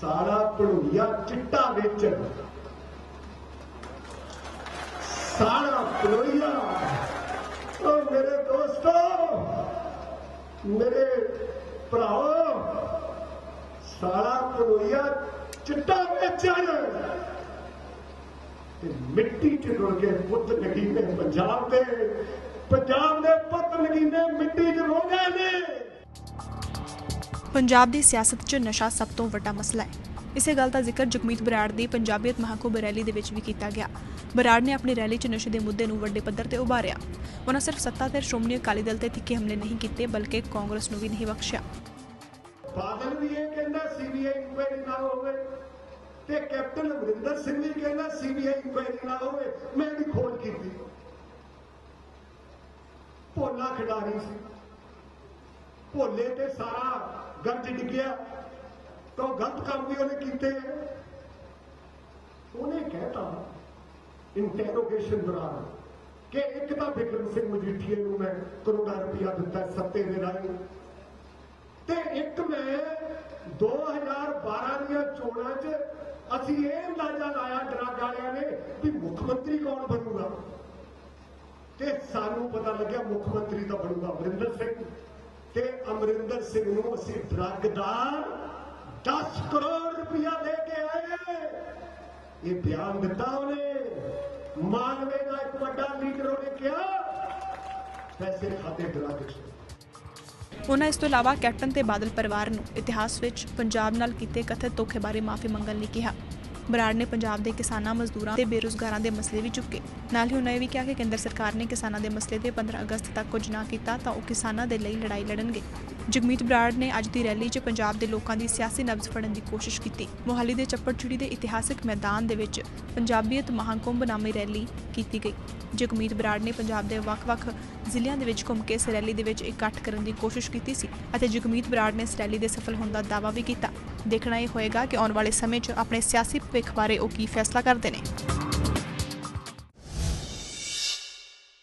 ਸਾਰਾ ਭੜੂਆ ਚਿੱਟਾ ਵੇਚਣ ਸਾਰਾ ਭੜੂਆ ਉਹ ਮੇਰੇ ਦੋਸਤੋ, ਮੇਰੇ ਭਰਾਓ ਸਾਰਾ ਭੜੂਆ ਚਿੱਟਾ ਵੇਚਣ ਤੇ ਮਿੱਟੀ ਚ ਰੁਲ ਕੇ ਪੁੱਤ ਨਗੀਨੇ ਪੰਜਾਬ ਦੇ ਪੰਜਾਬ ਦੇ ਪੁੱਤ ਨਗੀਨੇ ਮਿੱਟੀ ਚ ਪੰਜਾਬ ਦੀ ਸਿਆਸਤ 'ਚ ਨਸ਼ਾ ਸਭ ਤੋਂ ਵੱਡਾ ਮਸਲਾ ਹੈ। ਇਸੇ ਗੱਲ ਦਾ ਜ਼ਿਕਰ ਜਗਮੀਤ ਬਰਾੜ ਦੀ ਪੰਜਾਬੀਅਤ ਮਹਾਕੁੰਭ ਰੈਲੀ ਦੇ ਵਿੱਚ ਵੀ ਕੀਤਾ ਗਿਆ। ਬਰਾੜ ਨੇ ਆਪਣੀ ਰੈਲੀ 'ਚ ਨਸ਼ੇ ਦੇ ਮੁੱਦੇ ਨੂੰ ਵੱਡੇ ਪੱਧਰ ਤੇ ਉਭਾਰਿਆ। ਉਹਨਾਂ ਸਿਰਫ ਸੱਤਾ ਤੇ ਸ਼੍ਰੋਮਣੀ ਅਕਾਲੀ ਦਲ ਤੇ ਤਿੱਖੇ ਹਮਲੇ ਨਹੀਂ ਕੀਤੇ, ਬਲਕਿ ਕਾਂਗਰਸ ਨੂੰ ਵੀ ਨਹੀਂ ਬਖਸ਼ਿਆ। ਬਾਦਲ ਵੀ ਇਹ ਕਹਿੰਦਾ ਸੀਬੀਆਈ ਇਨਕੁਆਇਰੀ ਨਾ ਹੋਵੇ ਤੇ ਕੈਪਟਨ ਅਮਰਿੰਦਰ ਸਿੰਘ ਵੀ ਕਹਿੰਦਾ ਸੀਬੀਆਈ ਇਨਕੁਆਇਰੀ ਨਾ ਹੋਵੇ। ਮੈਂ ਵੀ ਖੋਜ ਕੀਤੀ। ਭੋਲਾ ਖਿਡਾਰੀ ਸੀ। ਭੋਲੇ ਤੇ ਸਾਰਾ ਗੰਜ ਡਿੱਗਿਆ। ਤਾਂ ਗਲਤ ਕੰਮ ਵੀ ਉਹਨੇ ਕੀਤੇ। ਉਹਨੇ ਕਹਿਤਾ ਇੰਟਰੋਗੇਸ਼ਨ ਦੌਰਾਨ, ਕਿ ਇੱਕ ਤਾਂ ਬਿਕਰਮ ਸਿੰਘ ਮਜੀਠੀਏ ਨੂੰ ਮੈਂ ਕਰੋੜਾਂ ਰੁਪਇਆ ਦਿੱਤਾ ਸੱਤੇ ਦੇ ਰਾਹੀਂ। ਤੇ ਇੱਕ ਮੈਂ 2012 ਦੀਆਂ ਚੋਣਾਂ 'ਚ ਅਸੀਂ ਇਹ ਅੰਦਾਜ਼ਾ ਲਾਇਆ ਡਰੱਗ ਵਾਲਿਆਂ ਨੇ ਵੀ ਮੁੱਖ ਮੰਤਰੀ ਕੌਣ ਬਣੂਗਾ। ਤੇ ਸਾਨੂੰ ਪਤਾ ਲੱਗਿਆ ਮੁੱਖ ਮੰਤਰੀ ਤਾਂ ਬਣੂਗਾ ਅਮਰਿੰਦਰ ਸਿੰਘ। ਤੇ ਅਮਰਿੰਦਰ ਸਿੰਘ ਨੂੰ ਅਸੀਂ ਡਰੱਗ ਦਾ 10 ਕਰੋੜ ਰੁਪਇਆ ਦੇ ਕੇ ਆਏ। ਇਹ ਬਿਆਨ ਦਿੱਤਾ ਉਹਨੇ। ਮਾਨਵੇ ਦਾ ਇੱਕ ਵੱਡਾ ਲੀਡਰ ਉਹਨੇ ਕਿਹਾ, ਪੈਸੇ ਖਾਤੇ ਡਰੱਗ 'ਚ। ਉਹਨਾਂ ਇਸ ਤੋਂ ਇਲਾਵਾ ਕੈਪਟਨ ਤੇ ਬਾਦਲ ਪਰਿਵਾਰ ਨੂੰ ਇਤਿਹਾਸ ਵਿੱਚ ਪੰਜਾਬ ਨਾਲ ਕੀਤੇ ਕਥਿਤ ਧੋਖੇ ਬਾਰੇ ਮਾਫੀ ਮੰਗਣ ਲਈ ਕਿਹਾ। ਬਰਾੜ ਨੇ ਪੰਜਾਬ ਦੇ ਕਿਸਾਨਾਂ, ਮਜ਼ਦੂਰਾਂ ਤੇ ਬੇਰੁਜ਼ਗਾਰਾਂ ਦੇ ਮਸਲੇ ਵੀ ਚੁੱਕੇ। ਨਾਲ ਹੀ ਉਹਨਾਂ ਇਹ ਵੀ ਕਿਹਾ ਕਿ ਕੇਂਦਰ ਸਰਕਾਰ ਨੇ ਕਿਸਾਨਾਂ ਦੇ ਮਸਲੇ ਤੇ 15 ਅਗਸਤ ਤੱਕ ਕੁਝ ਨਾ ਕੀਤਾ ਤਾਂ ਉਹ ਕਿਸਾਨਾਂ ਦੇ ਲਈ ਲੜਾਈ ਲੜਨਗੇ। ਜਗਮੀਤ ਬਰਾੜ ਨੇ ਅੱਜ ਦੀ ਰੈਲੀ 'ਚ ਪੰਜਾਬ ਦੇ ਲੋਕਾਂ ਦੀ ਸਿਆਸੀ ਨਬਜ਼ ਫੜਨ ਦੀ ਕੋਸ਼ਿਸ਼ ਕੀਤੀ। ਮੋਹਾਲੀ ਦੇ ਚੱਪੜਚਿੜੀ ਦੇ ਇਤਿਹਾਸਕ ਮੈਦਾਨ ਦੇ ਵਿੱਚ ਪੰਜਾਬੀਅਤ ਮਹਾਕੁੰਭ ਨਾਮੀ ਰੈਲੀ ਕੀਤੀ ਗਈ। ਜਗਮੀਤ ਬਰਾੜ ਨੇ ਪੰਜਾਬ ਦੇ ਵੱਖ-ਵੱਖ ਜ਼ਿਲ੍ਹਿਆਂ ਦੇ ਵਿੱਚ ਘੁੰਮ ਕੇ ਇਸ ਰੈਲੀ ਦੇ ਵਿੱਚ ਇਕੱਠ ਕਰਨ ਦੀ ਕੋਸ਼ਿਸ਼ ਕੀਤੀ ਸੀ ਅਤੇ ਜਗਮੀਤ ਬਰਾੜ ਨੇ ਇਸ ਰੈਲੀ ਦੇ ਸਫਲ ਹੋਣ ਦਾ ਦਾਅਵਾ ਵੀ ਕੀਤਾ। ਦੇਖਣਾ ਇਹ ਹੋਏਗਾ ਕਿ ਆਉਣ ਵਾਲੇ ਸਮੇਂ 'ਚ ਆਪਣੇ ਸਿਆਸੀ ਭਵਿੱਖ ਬਾਰੇ ਉਹ ਕੀ ਫੈਸਲਾ ਕਰਦੇ ਨੇ।